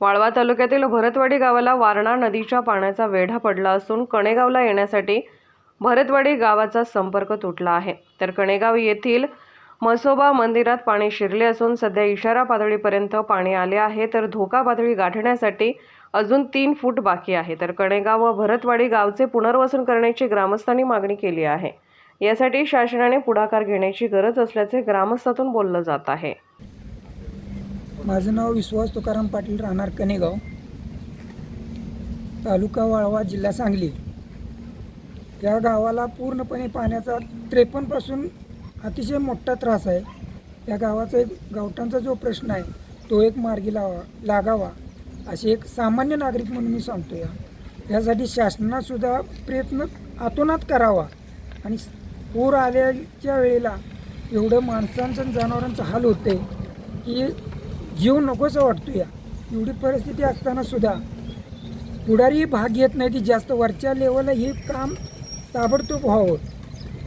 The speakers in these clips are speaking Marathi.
वाळवा तालुक्यातील भरतवाडी गावाला वारणा नदीच्या पाण्याचा वेढा पडला असून कणेगावला येण्यासाठी भरतवाडी गावाचा संपर्क तुटला आहे. तर कणेगाव येथील मसोबा मंदिरात पाणी शिरले असून सध्या इशारा पातळीपर्यंत पाणी आले आहे. तर धोका पातळी गाठण्यासाठी अजून तीन फूट बाकी आहे. तर कणेगाव व भरतवाडी गावचे पुनर्वसन करण्याची ग्रामस्थांनी मागणी केली आहे. यासाठी शासनाने पुढाकार घेण्याची गरज असल्याचे ग्रामस्थातून बोललं जात आहे. माझं नाव विश्वास तुकाराम पाटील राहणार कनेगाव तालुका वाळवा जिल्हा सांगली. या गावाला पूर्णपणे पाण्याचा त्रेपन्नपासून अतिशय मोठा त्रास आहे. या गावाचा एक गावठांचा जो प्रश्न आहे तो एक मार्गी लावा लागावा असे एक सामान्य नागरिक म्हणून मी सांगतो या. यासाठी शासनासुद्धा प्रयत्न आतोनात करावा. आणि पूर आल्याच्या वेळेला एवढं माणसांचं जनावरांचं हाल होते की जीव नकोसा वाटतो या. एवढी परिस्थिती असताना सुद्धा पुढारी भाग घेत नाही ती जास्त वरच्या लेवलला हे काम ताबडतोब व्हावं.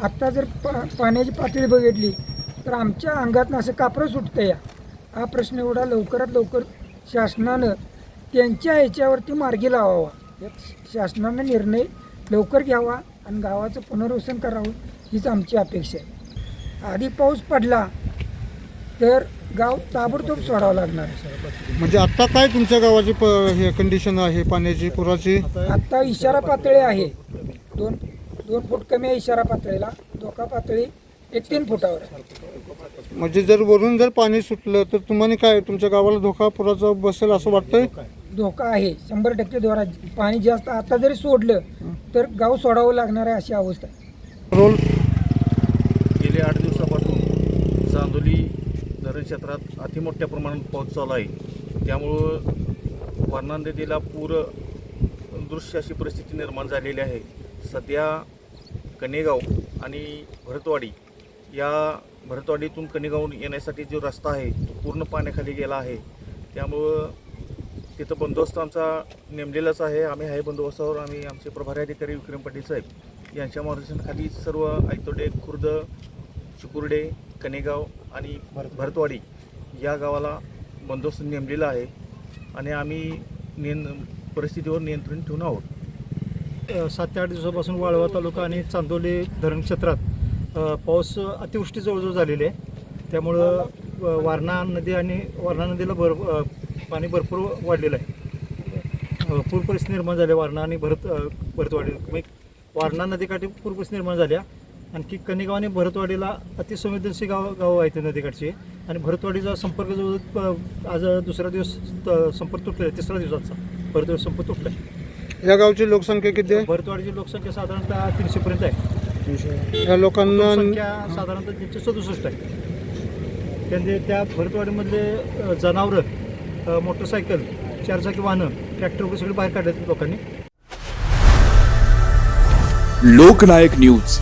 आत्ता जर पा पाण्याची पातळी बघितली तर आमच्या अंगातनं असं कापरं सुटतं या. हा प्रश्न एवढा लवकरात लवकर शासनानं त्यांच्या ह्याच्यावरती मार्गी लावावा. यात शासनानं निर्णय लवकर घ्यावा आणि गावाचं पुनर्वसन करावं हीच आमची अपेक्षा आहे. आधी पाऊस पडला तर गाव ताबडतोब सोडावं लागणार आहे म्हणजे आता काय तुमच्या गावाची प हे कंडिशन आहे पाण्याची पुराची? आत्ता इशारा पातळी आहे. दोन दोन फूट कमी आहे इशारा पातळीला. धोका पातळी एक तीन फुटावर आहे. म्हणजे जर वरून जर पाणी सुटलं तर तुम्हाला काय तुमच्या गावाला धोका पुराचा बसेल असं वाटतंय? धोका आहे. शंभर टक्के द्वारा पाणी जास्त आता जरी सोडलं तर गाव सोडावं लागणार आहे अशी अवस्था आहे. रोल गेले आठ दिवसापासून चांदोली धरण क्षेत्रात अतिमोठ्या प्रमाणात पाऊस चालू आहे. त्यामुळं वारणा नदीला पूर दृश्य अशी परिस्थिती निर्माण झालेली आहे. सध्या कनेगाव आणि भरतवाडी या भरतवाडीतून कनेगाव येण्यासाठी जो रस्ता आहे तो पूर्ण पाण्याखाली गेला आहे. त्यामुळं तिथं बंदोबस्त आमचा नेमलेलाच आहे. आम्ही आहे बंदोबस्तावर. आम्ही आमचे प्रभारी अधिकारी विक्रम पाटील साहेब यांच्या मार्गदर्शनाखाली सर्व आयतोडे खुर्द चिकुर्डे कनेगाव आणि भरतवाडी या गावाला बंदोबस्त नेमलेला आहे आणि आम्ही नियं परिस्थितीवर नियंत्रण ठेवून आहोत. सात ते आठ दिवसापासून वाळवा तालुका आणि चांदोली धरण क्षेत्रात पाऊस अतिवृष्टी जवळजवळ झालेली आहे. त्यामुळं वारणा नदी आणि वारणा नदीला भर पाणी भरपूर वाढलेलं आहे. पूर परिस्थिती निर्माण झाली वारणा आणि भरत भरतवाडी. म्हणजे वारणा नदीकाठी पूर परिस्थिती निर्माण झाल्या आणखी कनेगाव आणि भरतवाडीला अतिसंवेदनशील गाव गाव आहे ते नदीकाठची. आणि भरतवाडीचा संपर्क अ, आज दुसरा दिवस संपर्क तुटला आहे तिसरा दिवसाचा भरतवाडी संपर्क तुटला आहे. या गावची लोकसंख्या किती आहे? भरतवाडीची लोकसंख्या साधारणतः तीनशे पर्यंत आहे. या लोकांना संख्या साधारणतः तीनशे सदुसष्ट आहे. त्यांचे त्या भरतवाडीमधले जनावरं मोटरसायकल चारचाकी वाहनं ट्रॅक्टर वगैरे सगळे बाहेर काढले लोकांनी. लोकनायक न्यूज.